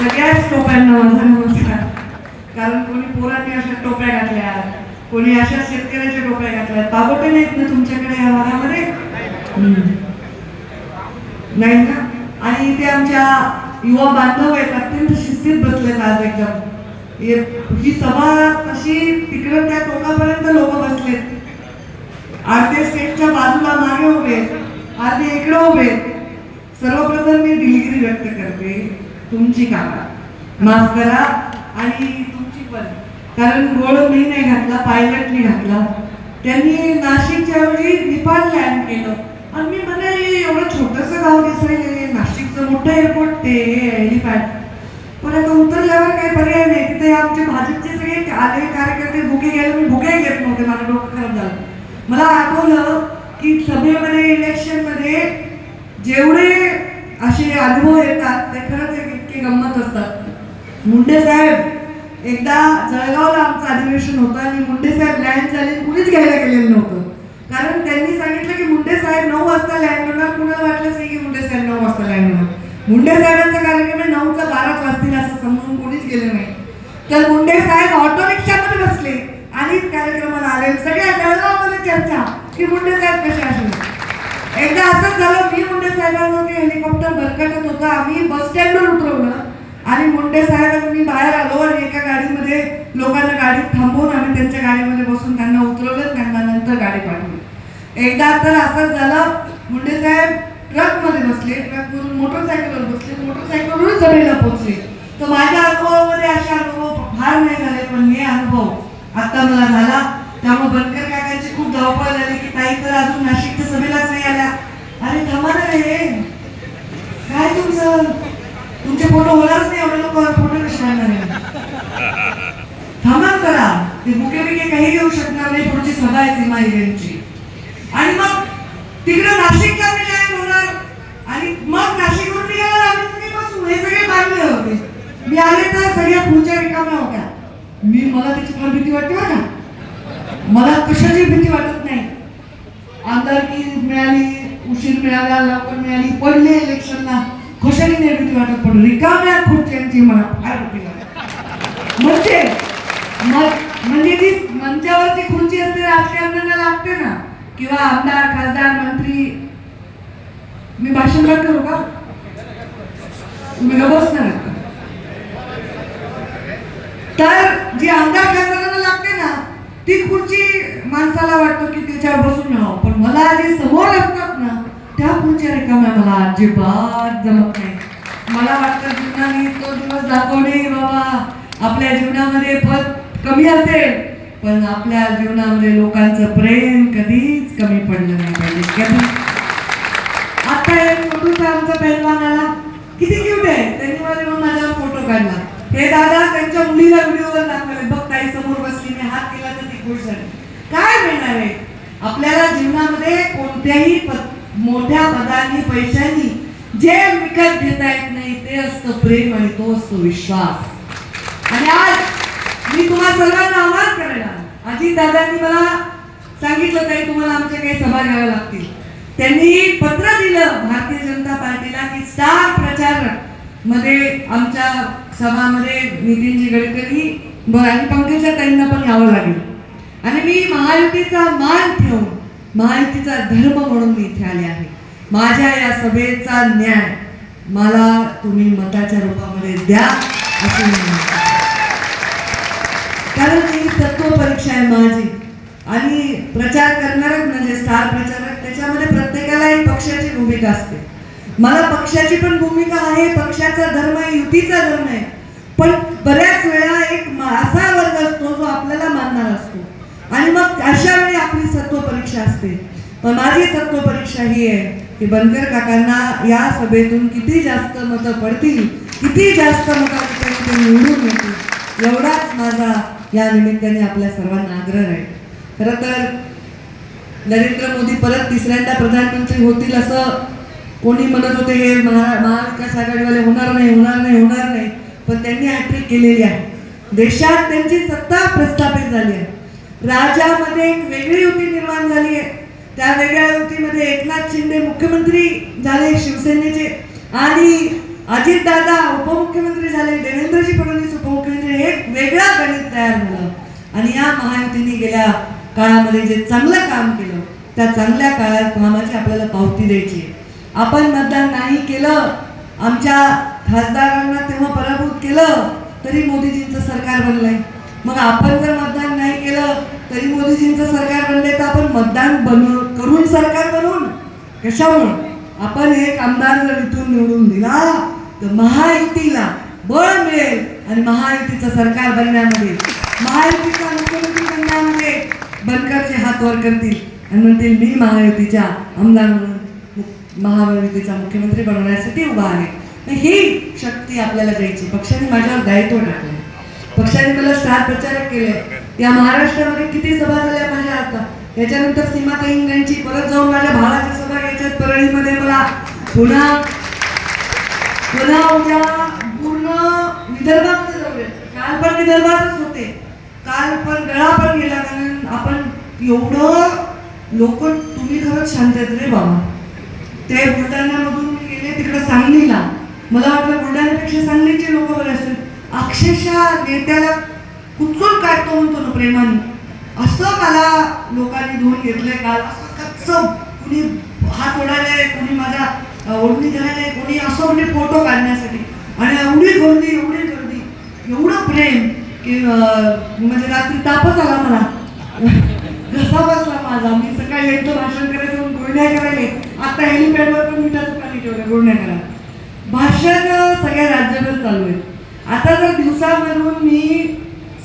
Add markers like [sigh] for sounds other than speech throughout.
सगळ्याच टोप्यांना माझा नमस्कार. कारण कोणी पोरांनी अशा टोप्या घातल्या कोणी अशा शेतकऱ्याच्या टोप्या घातल्या ताबोटे नाहीत ना तुमच्याकडे या भागामध्ये नाही ना? आणि ते आमच्या युवा बांधव आहेत अत्यंत शिस्तीत बसलेत आज एकदम. ही सभा तशी तिकडं त्या टोकापर्यंत लोक बसलेत. अर्धे स्टेजच्या बाजूला मागे उभे अर्धे इकडे उभे सर्वप्रथम मी दिलगिरी व्यक्त करते. तुमची काका. माफ करा आणि तुमची पण. कारण गोळ मी नाही घातला पायलटने घातला. त्यांनी नाशिकच्या वेळी निपाल लँड केलं. आणि मी म्हणाली एवढं छोटंसं गाव दिसायले. नाशिकचं मोठं एअरपोर्ट ते हेलिपॅड पण आता उतरल्यावर काही पर्याय नाही. तिथे आमचे भाजपचे सगळे आले कार्यकर्ते भुके गेले. मी भुके घेत नव्हते. माझं डोकं खराब झालं. मला आठवलं की सभेमध्ये इलेक्शनमध्ये जेवढे असे अनुभव येतात ते खरंच एक इतके गंमत असतात मुंडे साहेब एकदा जळगावला आमचं अधिवेशन होतं आणि मुंडे साहेब लँड झाले कुणीच घ्यायला गेलेलं नव्हतं. कारण त्यांनी सांगितलं की मुंडे साहेब नऊ वाजता लँड होणार कुणाला वाटलंच नाही की मुंडे साहेब नऊ वाजता लँड होणार. मुंडे साहेबांचा कार्यक्रम आहे नऊचा बाराच वाजतील असं समजून कोणीच गेलं नाही. तर मुंडे साहेब ऑटो रिक्षामध्ये बसले आणि कार्यक्रमाला आले. सगळ्या जळगावमध्ये चर्चा की मुंडे साहेब कसे असले एकदा असंच झालं साहेबांवरती हेलिकॉप्टर भरकटत होतं. आम्ही बस स्टँडवर उतरवलं आणि मुंडे साहेबांनी बाहेर आलो आणि एका गाडीमध्ये लोकांना गाडीत थांबवून आम्ही त्यांच्या गाडीमध्ये बसून त्यांना उतरवलं आणि त्यांना नंतर गाडी पाठवली. एकदा तर असंच झालं. मुंडे साहेब ट्रकमध्ये बसले. ट्रकवरून मोटरसायकलवर बसले. मोटरसायकलवरून जमिनीला पोहोचले. तर माझ्या अनुभवामध्ये असे अनुभव फार नाही झाले पण हे अनुभव आता मला झाला. त्यामुळे बनकर काकांची खूप धावपळ झाली की ताई तर अजून नाशिकच्या सभेलाच नाही आल्या. अरे थांबा ना रे. काय तुमचं? तुमचे फोटो होणारच नाही एवढे लोक फोटो कसे थांबा करा ते बुके बिके काही घेऊ शकणार नाही पुढची सभा आहे सीमा हिरेंची आणि मग तिकडे नाशिकला मी लँड होणार. आणि मग नाशिकवरून निघाला आम्ही सगळे बसू. हे सगळे बांधले होते. मी आले तर सगळ्या पुढच्या रिकाम्या होत्या. मी मला त्याची फार भीती वाटते बघा मला कशाची भीती वाटत नाही. आमदारकी मिळाली उशीर मिळाला लवकर मिळाली. पडले इलेक्शनला कशाने नाही भीती वाटत पण रिकाम्या खुर्च्यांची मला फार भीती वाटते. म्हणजे म्हणजे ती मंचावरची खुर्ची असते राजकारणाला लागते ना. किंवा आमदार खासदार मंत्री. मी भाषण बंद करू का? तुम्ही बसणार तर जी आमदार खासदारांना लागते ना ती खुर्ची माणसाला वाटतो की त्याच्यावर बसून राहावं. पण मला जे समोर असतात त्या पुढच्या रिकाम्या मला अजिबात जमत नाही. मला वाटतं जीवनाने तो दिवस दाखवणे बाबा. आपल्या जीवनामध्ये पद कमी असेल पण आपल्या जीवनामध्ये लोकांचं प्रेम कधीच कमी पडलं नाही पाहिजे. कधी? आता एक फोटोचा आमचा पहिलवान आला. किती क्यूट आहे. त्यांनी मला येऊन माझ्यावर फोटो काढला. हे दादा त्यांच्या मुलीला व्हिडिओवर दाखवले. बघ ताई समोर बसली. मी हात केला तर ती खुश झाली. काय मिळणार आहे? आपल्याला जीवनामध्ये कोणत्याही पद- मोठ्या पदांनी पैशांनी जे विकत घेता येत नाही ते असतं प्रेम आणि तो असतो विश्वास. आणि आज मी तुम्हाला सर्वांना आवाहन करायला अजित दादांनी मला सांगितलं तरी तुम्हाला आमच्या काही सभा घ्याव्या लागतील. त्यांनी पत्र दिलं भारतीय जनता पार्टीला की स्टार प्रचारमध्ये आमच्या सभामध्ये नितीनजी गडकरी बरं आणि पंकजा ताईंना पण यावं लागेल. आणि मी महायुतीचा मान ठेवून माहितीचा धर्म म्हणून मी इथे आले आहे. माझ्या या सभेचा न्याय मला तुम्ही मताच्या रूपामध्ये द्या असे म्हणते. कारण ही तत्व परीक्षा आहे माझी. आणि प्रचार करणारच म्हणजे स्टार प्रचारक त्याच्यामध्ये प्रत्येकाला एक पक्षाची भूमिका असते. मला पक्षाची पण भूमिका आहे पक्षाचा धर्म आहे युतीचा धर्म आहे. पण बऱ्याच वेळा एक असा वर्ग असतो जो आपल्याला मानणार असतो. आणि मग अशा वेळी आपली सत्व परीक्षा असते. पण माझी सत्व परीक्षा ही आहे की बनकर काकांना या सभेतून किती जास्त मतं पडतील किती जास्त मतं ते निवडून येतील एवढाच माझा या निमित्ताने आपल्या सर्वांना आग्रह आहे. खरं तर नरेंद्र मोदी परत तिसऱ्यांदा प्रधानमंत्री होतील असं कोणी म्हणत होते हे महा महाविकास आघाडीवाले होणार नाही होणार नाही होणार नाही. पण त्यांनी हॅट्रिक केलेली आहे. देशात त्यांची सत्ता प्रस्थापित झाली आहे. राज्यामध्ये एक वेगळी युती निर्माण झाली आहे. त्या वेगळ्या युतीमध्ये एकनाथ शिंदे मुख्यमंत्री झाले शिवसेनेचे आणि अजित दादा उपमुख्यमंत्री झाले देवेंद्रजी फडणवीस उपमुख्यमंत्री हे एक वेगळा गणित तयार झालं. आणि या महायुतीने गेल्या काळामध्ये जे चांगलं काम केलं त्या चांगल्या काळात कामाची आपल्याला पावती द्यायची आपण मतदान नाही केलं आमच्या खासदारांना तेव्हा पराभूत केलं तरी मोदीजींचं सरकार बनलंय. मग आपण जर मतदान नाही केलं तरी मोदीजींचं सरकार बनले तर आपण मतदान बनवून करून सरकार बनवून कशामुळं आपण एक आमदार जर इथून निवडून दिला तर महायुतीला बळ मिळेल आणि महायुतीचं सरकार बनण्यामध्ये महायुतीचा मुख्यमंत्री बनण्यामध्ये बनकरचे हात वर करतील. आणि म्हणतील मी महायुतीच्या आमदार म्हणून महायुतीचा मुख्यमंत्री बनवण्यासाठी उभा आहे. तर ही शक्ती आपल्याला द्यायची. पक्षाने माझ्यावर दायित्व टाकलं पक्षाने मला स्टार प्रचारक केले या महाराष्ट्रामध्ये किती सभा झाल्या माझ्या आता? त्याच्यानंतर सीमाताईंची परत जाऊन माझ्या भावाची सभा याच्यात परळीमध्ये. मला पुन्हा पुन्हा उद्या पूर्ण विदर्भात काल पण विदर्भातच होते. काल पण गळा पण गेला कारण आपण एवढं लोक तुम्ही खरंच शांत आहेत रे बाबा. ते बुलढाण्यामधून मी गेले तिकडे सांगलीला. मला वाटलं बुलढाण्यापेक्षा सांगलीचे लोक बरे असतील. अक्षरशः नेत्याला तो म्हणतो ना प्रेमाने. असं मला लोकांनी धुवून घेतलंय काल. असं कच्च कुणी हात ओढायलाय कुणी माझ्या ओढणी धरायलाय कोणी असं म्हणजे फोटो काढण्यासाठी. आणि एवढी गर्दी एवढी गर्दी एवढं प्रेम की म्हणजे रात्री तापच आला मला. घसा बसला माझा. मी सकाळी यायचं भाषण करायचं गुळण्या करायला. आता हेलिपॅडवर पण मिठाचं पाणी ठेवलं गुळण्या करा भाषण सगळ्या राज्यभर चालू आहे आता जर दिवसामधून मी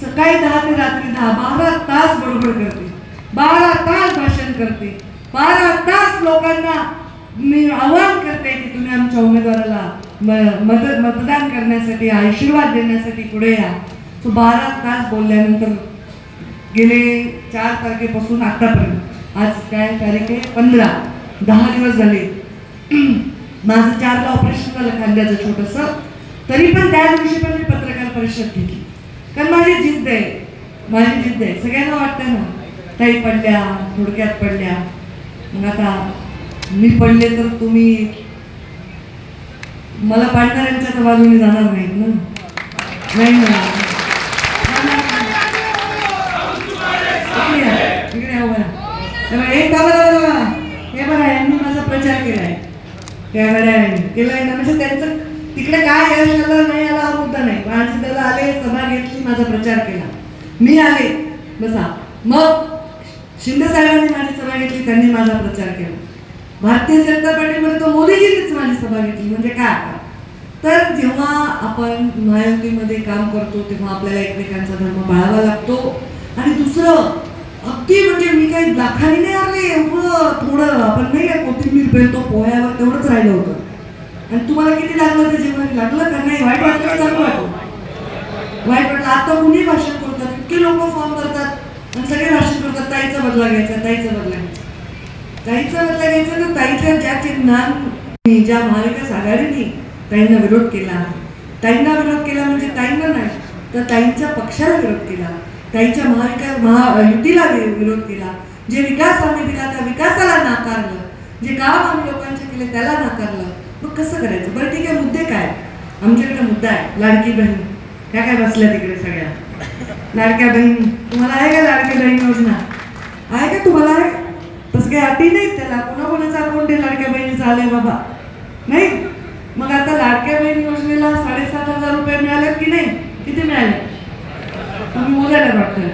सकाळी दहा ते रात्री दहा बारा तास बडबड करते. बारा तास भाषण करते. बारा तास लोकांना मी आव्हान करते की तुम्ही आमच्या उमेदवाराला म- मदत मतदान करण्यासाठी आशीर्वाद देण्यासाठी पुढे या. तो बारा तास बोलल्यानंतर गेले चार तारखेपासून आतापर्यंत. आज काय तारीख आहे? पंधरा. दहा दिवस झाले. [clears throat] माझं चारला ऑपरेशन झालं खांद्याचं छोटंसं. तरी पण त्या दिवशी पण मी पत्रकार परिषद घेतली. कारण माझी जिद्द आहे. माझी जिद्द आहे. सगळ्यांना वाटतं ना ताई पडल्या थोडक्यात पडल्या. मग आता मी पडले तर तुम्ही मला पाडणाऱ्यांच्या तर बाजूने जाणार नाहीत ना? नाही ना? हे बघा, एक हे बघा यांनी माझा प्रचार केलाय. त्या घड्याळाने. केलाय ना? म्हणजे त्यांचं तिकडे काय यश आलं नाही आला हा मुद्दा नाही. माझे त्याला आले सभा घेतली माझा प्रचार केला. मी आले. बसा. मग शिंदे साहेबांनी माझी सभा घेतली त्यांनी माझा प्रचार केला. भारतीय जनता पार्टीमध्ये तो मोदीजींनीच माझी सभा घेतली म्हणजे काय आता? तर जेव्हा आपण महायुतीमध्ये काम करतो तेव्हा आपल्याला एकमेकांचा धर्म पाळावा लागतो. आणि दुसरं अगदी म्हणजे मी काही लाखाने नाही आले एवढं थोडं. आपण नाही कोथिंबीर पेलतो पोह्यावर तेवढंच राहिलं होतं. आणि तुम्हाला किती लागलं ते जेवण? लागलं का नाही? वाईट वाटलं चांगलं वाटलं? वाईट वाटलं. आता कुणी भाषण करतात? इतके लोक फॉर्म करतात. आणि सगळे भाषण करतात. ताईचा बदला घ्यायचा ताईचा बदला घ्यायचा. ताईचा बदला घ्यायचा तर ताईच्या ज्या चिन्हांनी ज्या महाविकास आघाडीने ताईंना विरोध केला. ताईंना विरोध केला म्हणजे ताईंना नाही तर ताईंच्या पक्षाला विरोध केला. ताईच्या महाविकास महायुतीला वि- विरोध केला. जे विकास आम्ही दिला त्या विकासाला नाकारलं. जे काम आम्ही लोकांचे केले त्याला नाकारलं. मग कसं करायचं? बरं ठीक आहे मुद्दे काय? आमच्याकडे मुद्दा आहे. लाडकी बहीण. काय काय बसल्या तिकडे सगळ्या? लाडक्या बहीण. तुम्हाला आहे का लाडकी बहीण योजना? आहे का तुम्हाला? आहे तसं काही अटी नाहीत त्याला. कोणा कोणाचा अकाउंट आहे लाडक्या बहिणी आलंय बाबा. नाही? मग आता लाडक्या बहीण योजनेला साडेसात हजार रुपये मिळाले की नाही? किती मिळाले? तुम्ही बोलायला वाटतं.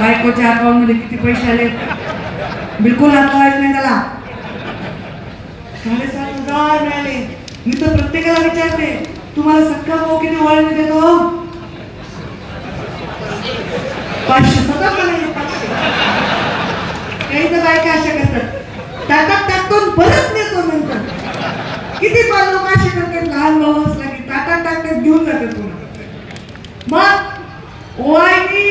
बायकोच्या अकाउंटमध्ये किती पैसे आले बिलकुल हात लावायचं नाही त्याला. साडेसात हजार मिळाले. मी तर प्रत्येकाला विचारते तुम्हाला सख्खा भाऊ किती वळण देतो पाचशे सतत मला हे पाचशे. काही तर बायका अशा करतात. टाकात टाकतो परत नेतो नंतर. किती पण लोक असे करतात लहान भाऊ असला की टाकात टाकतात घेऊन जातात पुन्हा. मग ओआयनी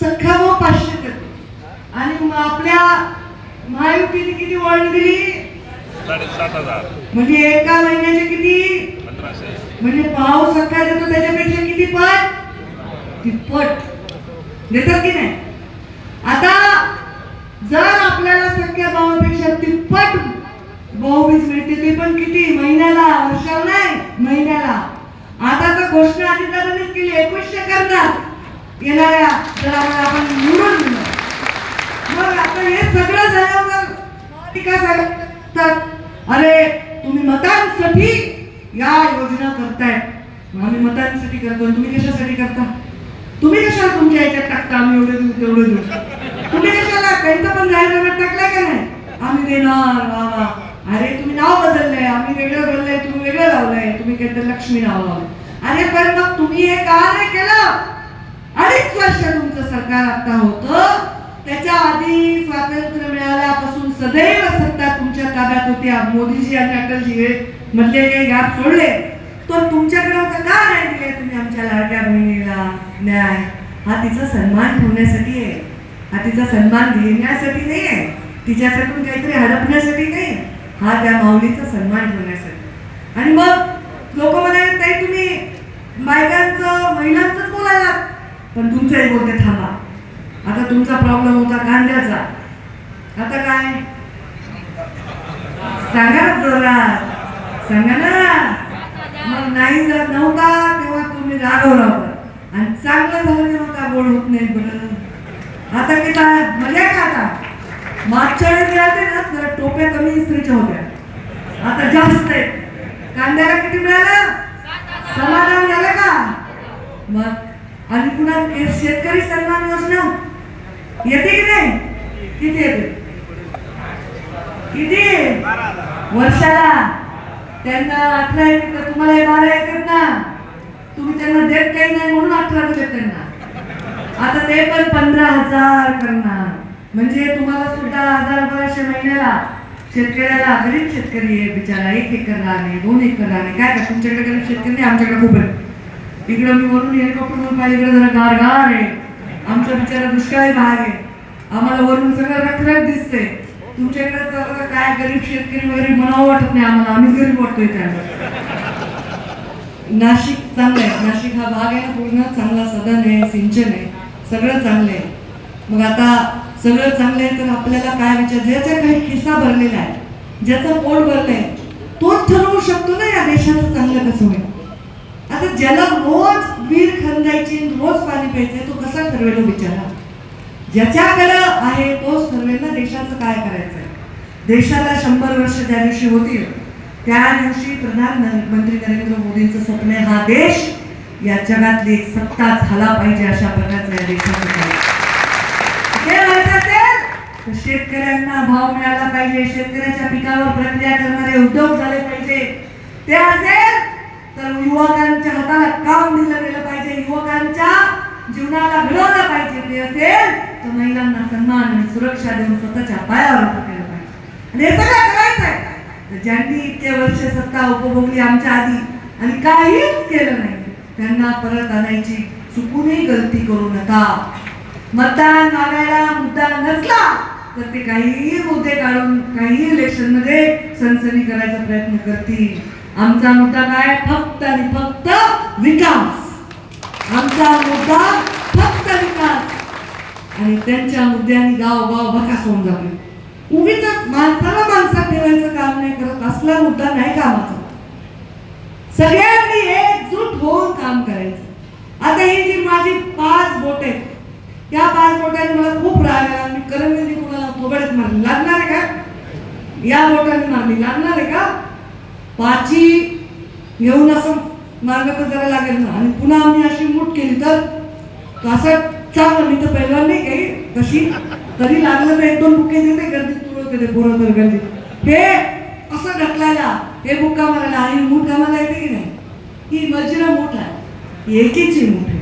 सख्खा भाऊ पाचशे देतो आणि मग आपल्या महायुतीने किती वळण दिली? साडेसात हजार. म्हणजे एका महिन्याचे किती? पंधराशे. म्हणजे भाव सख्खा देतो त्याच्यापेक्षा किती पट? तिप्पट. देतात की नाही? आता जर आपल्याला सख्या भावापेक्षा तिप्पट भाऊबीज मिळते ते पण किती? महिन्याला घोषणा अजितदादांनीच केली एकवीसशे करणार. येणाऱ्या जर आम्हाला आपण निवडून मग आता हे सगळं झाल्यावर टीका सांगतात अरे तुम्ही मतांसाठी या योजना करताय. आम्ही मतांसाठी करतो तुम्ही कशासाठी करता? तुम्ही कशाला तुमच्या याच्यात टाकता? आम्ही एवढे दिवस तेवढे दिवस. तुम्ही कशाला? त्यांचं पण जाहीरनाम्यात टाकलाय का नाही? आम्ही देणार वा अरे तुम्ही नाव बदललंय. आम्ही वेगळं बदललंय तुम्ही वेगळं लावलंय. तुम्ही काहीतरी लक्ष्मी नाव लावलं अरे पण मग तुम्ही हे का नाही केलं? अडीच वर्ष तुमचं सरकार आता होतं. त्याच्या आधी स्वातंत्र्य मिळाल्यापासून सदैव तुमच्या ताब्यात होत्या मोदीजी आणि अटलजी हे मधले काही गॅप सोडले. तर तुमच्याकडे होता. का नाही दिले तुम्ही आमच्या लाडक्या बहिणीला? न्याय. हा तिचा सन्मान ठेवण्यासाठी आहे. हा तिचा सन्मान घेण्यासाठी नाही आहे. तिच्यासाठी काहीतरी हडपण्यासाठी नाही हा त्या माऊलीचा सन्मान ठेवण्यासाठी. आणि मग लोक म्हणाले ताई तुम्ही बायकांचं महिलांचंच बोलायला पण तुमचंही बोलते थांबा. आता तुमचा प्रॉब्लेम होता कांद्याचा आता काय? सांगा जरा. जोरात सांगा ना. मग नाही जर नव्हता तेव्हा तुम्ही रागवला होता. आणि चांगलं झालं तेव्हा का गोड होत नाही बरं? आता की काय? मजा का आता? मागच्या वेळेस मिळाले ना जरा टोप्या कमी इस्त्रीच्या होत्या. आता जास्त आहे कांद्याला किती मिळालं? समाधान झालं का? मग आणि पुन्हा शेतकरी सन्मान योजना येते की नाही? किती येते? किती? वर्षाला? त्यांना अठरा येते तर तुम्हाला हे बारा येतात ना? तुम्ही त्यांना देत काही नाही म्हणून अठरा दिले त्यांना. आता ते पण पंधरा हजार करणार. म्हणजे तुम्हाला सुद्धा हजार बाराशे महिन्याला शेतकऱ्याला गरीब शेतकरी आहे बिचारा. एक एकर राहणे दोन एकर राहणे. काय का तुमच्याकडे गरीब शेतकरी नाही? आमच्याकडे खूप आहे. इकडं मी वरून हेलिकॉप्टरवरून पाहिजे इकडे जरा गार गार आहे. आमचा बिचारा दुष्काळी भाग आहे. आम्हाला वरून सगळं रखरख दिसते तुमच्याकडे तर काय गरीब शेतकरी वगैरे म्हणावं वाटत नाही आम्हाला. आम्हीच गरीब वाटतोय त्यांना. नाशिक चांगलं आहे. नाशिक हा भाग आहे पूर्ण. चांगला सदन आहे सिंचन आहे. सगळं चांगलं आहे. मग आता सगळं चांगलं आहे तर आपल्याला काय विचार? ज्याचा काही खिस्सा भरलेला आहे ज्याचं पोट भरलंय तोच ठरवू शकतो ना या देशाचं चांगलं कसं होईल? आता ज्याला रोज वीर खंदायची रोज पाणी प्यायचंय तो कसा ठरवेल हो विचारा? ज्याच्याकडं आहे तो ठरवेल ना देशाचं काय करायचंय देशाला शंभर वर्ष ज्या दिवशी होतील त्या दिवशी प्रधानमंत्री नरेंद्र मोदींचं स्वप्न आहे हा देश या जगातली एक सत्ता झाला पाहिजे अशा प्रकारचं या देशाचं शेतकऱ्यांना भाव मिळाला पाहिजे शेतकऱ्याच्या पिकावर प्रक्रिया करणारे उद्योग झाले पाहिजे. ते असेल तर युवकांच्या हाताला काम दिलं गेलं पाहिजे युवकांच्या जीवनाला घडवलं पाहिजे. ते असेल तर महिलांना सन्मान आणि सुरक्षा देऊन स्वतःच्या पायावर उभं आणि हे सगळं करायचंय ज्यांनी इतके वर्ष सत्ता उपभोगली आमच्या आधी आणि काहीच केलं नाही त्यांना परत आणायची चुकूनही गलती करू नका. मतदान मागायला मुद्दा नसला तर ते काहीही मुद्दे काढून काही इलेक्शनमध्ये सनसनी करायचा प्रयत्न करतील. आमचा मुद्दा काय? फक्त आणि फक्त विकास. आमचा मुद्दा फक्त विकास. आणि त्यांच्या मुद्द्याने गाव गाव बकास होऊन जावे. उगीच माणसाला माणसात ठेवायचं काम नाही करत. असला मुद्दा नाही कामाचा. सगळ्यांनी एकजूट होऊन काम करायचं. आता ही जी माझी पाच बोट आहेत त्या पाच बोटांनी मला खूप राग आला. मी करंगली कुणाला थोबडत मारली. लागणार आहे का? या बोटाने मारली. लागणार आहे का? पाची घेऊन असं मार्ग तर जरा लागेल ना. आणि पुन्हा आम्ही अशी मूठ केली तर तो असं चांगलं मी तर पहिला नाही काही तशी तरी लागलं तर एक दोन बुके देते गर्दीत तुळं येते पोरं तर गर्दीत हे असं ढकलायला हे बुक्का मारायला आणि मूठ कामाला येते की नाही? ही मर्जीला मूठ आहे. ही एकीची मूठ आहे.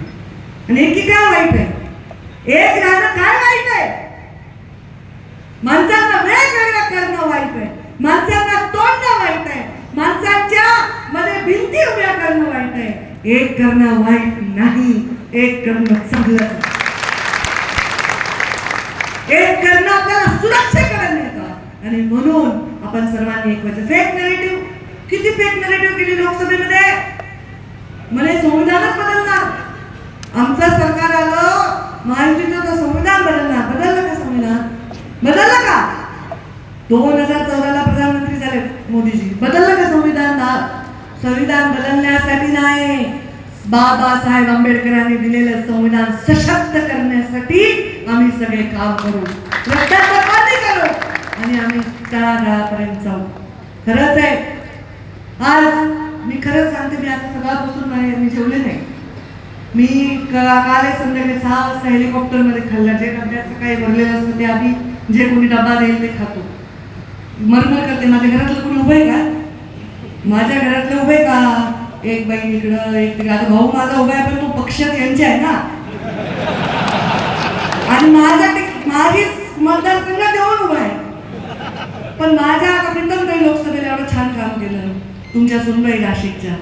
आणि एकी काय वाईट आहे? एक राहणं काय वाईट आहे? माणसांना वेगवेगळं करणं वाईट आहे. माणसांना तोडणं वाईट आहे. माणसांच्या मध्ये भिंती उभ्या करणं वाईट आहे. एक करणं वाईट नाही एक करणं चांगलं आहे. एक करणं आपल्याला सुरक्षेकडे नेतं आणि म्हणून आपण सर्वांनी एक व्हायचं फेक नेरेटिव्ह किती फेक नेरेटिव्ह केली लोकसभेमध्ये? म्हणे संविधानच बदलणार. आमचं सरकार आलं महायुतीचं तर संविधान बदलणार. बदललं का संविधान? बदललं का? दोन हजार चौदाला प्रधानमंत्री झाले मोदीजी. बदललं का संविधान संविधान बदलण्यासाठी नाही. बाबासाहेब आंबेडकरांनी दिलेलं संविधान सशक्त करण्यासाठी आम्ही सगळे काम करू. करू आणि आम्ही तळागाळापर्यंत जाऊ. खरंच आहे. आज मी खरंच सांगते मी आता सकाळपासून नाही मी जेवले नाही. मी क- काल संध्याकाळी सहा वाजता हेलिकॉप्टरमध्ये खाल्लं. जे डब्याचं काही भरलेलं असतं ते आम्ही जे कोणी डबा देईल ते खातो. मरमर करते. माझ्या घरातलं कोणी उभं आहे का? माझ्या घरातलं आहे का? एक बाई इकडं एक तिकडं. आता भाऊ माझा उभा आहे पण तो पक्षात यांचे आहे ना. आणि माझा माझी मतदारसंघ देऊन उभा आहे. पण माझ्या आता काही लोकसभेला एवढं छान काम केलं. तुमच्या सुनबाई नाशिकच्या.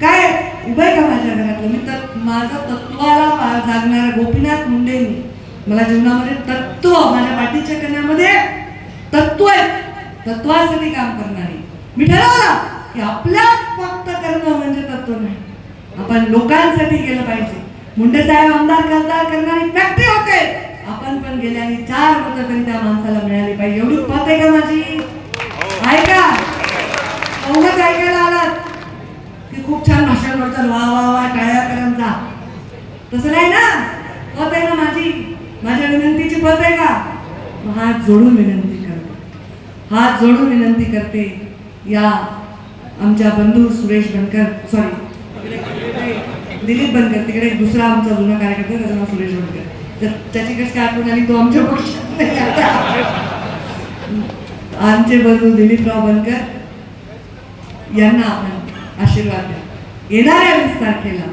काय उभय का माझ्या घरातलं? मी तर माझं तत्वाला जागणाऱ्या जागणारा गोपीनाथ मुंडेंनी मला जीवनामध्ये तत्व माझ्या पाठीच्या कण्यामध्ये तत्व आहे. तत्वासाठी काम करणारी. मी ठरवलं की आपल्या फक्त करणं म्हणजे तत्व नाही. आपण लोकांसाठी गेलं पाहिजे. मुंडे साहेब आमदार खासदार करणारी फॅक्टरी होते. आपण पण गेल्याने चार मतं तरी त्या माणसाला मिळाली पाहिजे. एवढी पत आहे का माझी आहे का एवढंच ऐकायला आलात की खूप छान भाषण वा वा वा टाळ्या करांचा तसं नाही ना? पत आहे ना माझी? माझ्या विनंतीची पत आहे का? हात जोडून विनंती करते हात जोडून विनंती करते या आमच्या बंधू सुरेश बनकर. सॉरी दिलीप बनकर तिकडे एक दुसरा आमचा जुना कार्यकर्ता त्याचं नाव सुरेश बनकर. तर त्याची कशी काय आठवण आली? तो आमच्या पक्षात आमचे बंधू दिलीपराव बनकर यांना आपण आशीर्वाद द्या. येणाऱ्या वीस तारखेला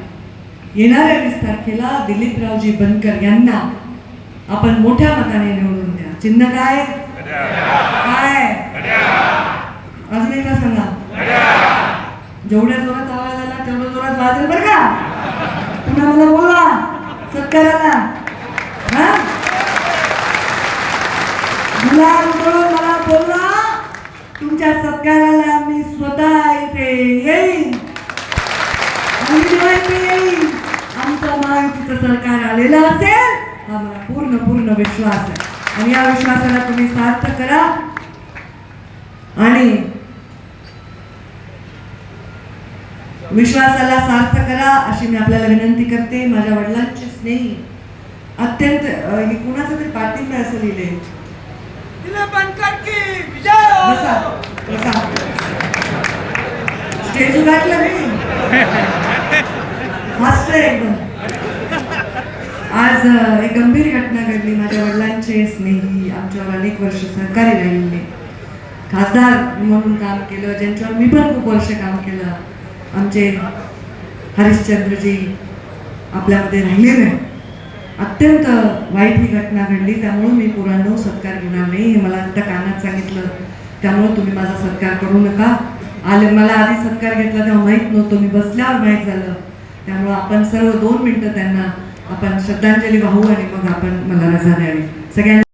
येणाऱ्या वीस तारखेला दिलीपरावजी बनकर यांना. आपण मोठ्या मताने निवडून द्या. चिन्ह काय? काय? अजून एकदा सांगा. जेवढ्या जोरात आवाज आला तेवढ्या जोरात वाजेल बरं का. पुन्हा मला बोला सत्काराला. हा? गुलाब मला बोलला तुमच्या सत्काराला मी स्वतः येते येईन आणि जेव्हा इथे येईन आमचं महायुतीचं सरकार आलेलं असेल हा मला पूर्ण पूर्ण विश्वास आहे. आणि या विश्वासाला तुम्ही सार्थ करा. आणि विश्वासाला सार्थ करा अशी मी आपल्याला विनंती करते. माझ्या वडिलांचे स्नेही. अत्यंत हे कुणाचं तरी पाठिंबा असं लिहिले. हो! स्टेज उघडलं मी. [laughs] मस्त एकदम. आज एक गंभीर घटना घडली माझ्या वडिलांचे स्नेही आमच्यावर अनेक वर्ष सहकारी राहिले. खासदार म्हणून काम केलं ज्यांच्यावर मी पण खूप वर्ष काम केलं. आमचे हरिश्चंद्रजी आपल्यामध्ये राहिले नाही अत्यंत वाईट ही घटना घडली त्यामुळे मी पुरांनो सत्कार घेणार नाही हे मला आता कानात सांगितलं. त्यामुळे तुम्ही माझा सत्कार करू नका. आले मला आधी सत्कार घेतला तेव्हा माहीत नव्हतं मी बसल्यावर माहीत झालं. त्यामुळं आपण सर्व दोन मिनटं त्यांना आपण श्रद्धांजली वाहू आणि मग आपण मला रजा द्यावी सगळ्यांना